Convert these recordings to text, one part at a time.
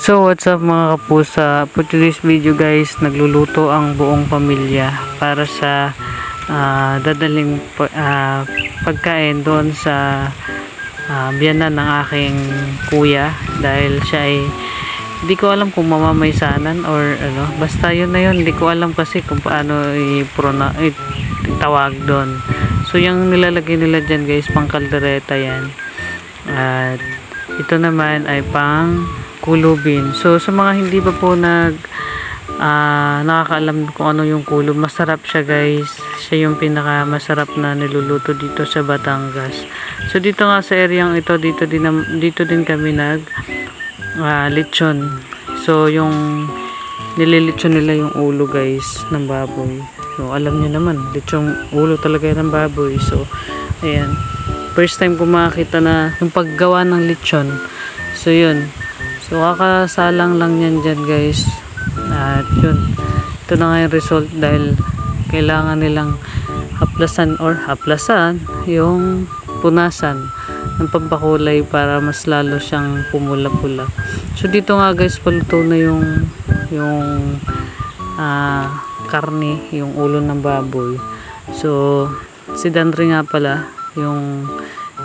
So what's up mga kapusa? For today's video guys Nagluluto ang buong pamilya Para sa ah, Dadaling ah, Pagkain doon sa uh, Biyanan ng aking kuya Dahil siya ay Hindi ko alam kung mamamaysanan Or ano. Basta yun na yun Hindi ko alam kasi kung paano i-prona- Itawag doon. So yung nilalagay nila dyan guys Pang kaldereta yan. At ito naman ay pang kulubin. So sa mga hindi pa po nag ah, nakakaalam kung ano yung kulob, masarap siya guys. Siya yung pinaka masarap na niluluto dito sa Batangas. So dito nga sa areang ito, dito din dito din kami nag ah, lechon. So yung nililechon nila yung ulo guys ng baboy. So alam niyo naman, lechong ulo talaga ng baboy. So ayan. First time ko makakita na yung paggawa ng lechon. So yun. So kakasalang lang yan dyan guys. At yun. Ito na nga yung result dahil kailangan nilang haplasan or haplasan yung punasan ng pampakulay para mas lalo siyang pumula-pula. So dito nga guys paluto na yung yung ah, karne, yung ulo ng baboy. So si Dandre nga pala yung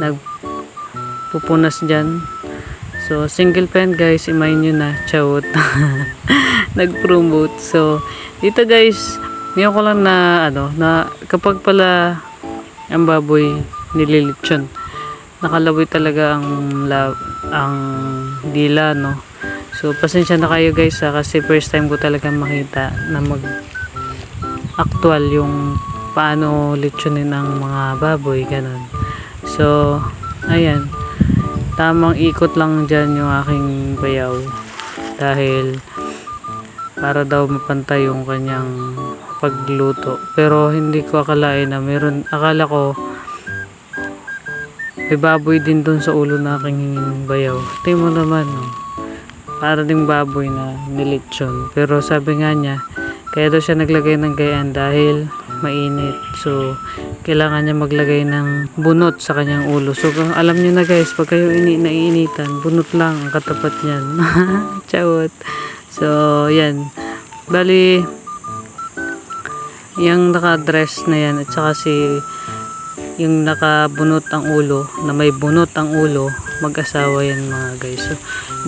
nagpupunas dyan So, single pen guys, imay nyo na, chawot. Nag-promote. So, dito guys, ngayon ko lang na, ano, na kapag pala ang baboy nililitsyon, nakalaboy talaga ang, la, ang dila, no. So, pasensya na kayo guys, ha, kasi first time ko talaga makita na mag actual yung paano litsunin ang mga baboy, ganun. So, ayan tamang ikot lang dyan yung aking bayaw. Dahil para daw mapantay yung kanyang pagluto. Pero hindi ko akalain na meron akala ko may baboy din dun sa ulo na aking bayaw. Tingin mo naman no? para ding baboy na nilitsyon. Pero sabi nga niya kaya daw siya naglagay ng gayaan dahil mainit so kailangan niya maglagay ng bunot sa kanyang ulo. So, alam niyo na guys, pag kayo ini naiinitan, bunot lang ang katapat niyan. Chawot. So, yan. Bali, yung naka-dress na yan, at saka si yung nakabunot ang ulo, na may bunot ang ulo, mag-asawa yan mga guys. So,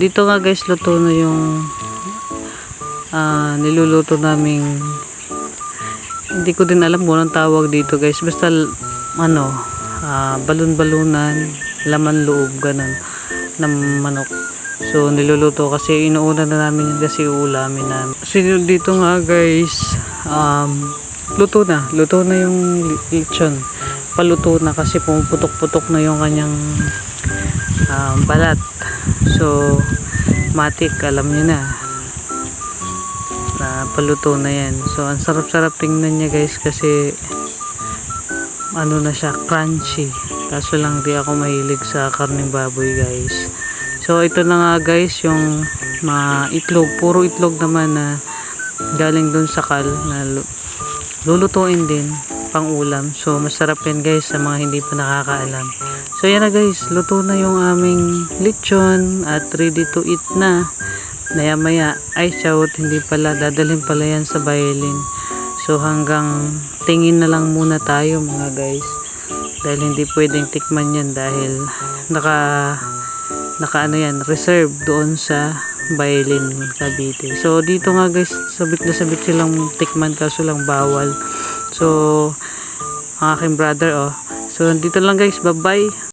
dito nga guys, luto na yung ah, niluluto naming hindi ko din alam kung anong tawag dito guys. Basta ano ah, balon-balunan laman loob ganun ng manok. So niluluto kasi inuuna na namin yun kasi uulamin namin so dito nga guys um, luto na. Luto na yung lechon. Paluto na kasi pumuputok-putok na yung kanyang um, balat. So matik alam niyo na paluto na yan. So ang sarap-sarap tingnan niya guys kasi ano na siya crunchy. Kaso lang di ako mahilig sa karning baboy guys. So ito na nga guys yung mga itlog. Puro itlog naman na galing dun sa kal na lu- lulutuin din pang ulam. So masarap yan guys sa mga hindi pa nakakaalam. So yan na guys. Luto na yung aming lechon at ready to eat na maya maya ay shout hindi pala. Dadalhin pala yan sa violin. So hanggang tingin na lang muna tayo mga guys. Dahil hindi pwedeng tikman yan dahil naka naka ano yan reserve doon sa violin Cavite so dito nga guys sabit na sabit silang tikman kaso lang bawal. So ang aking brother oh. So dito lang guys bye bye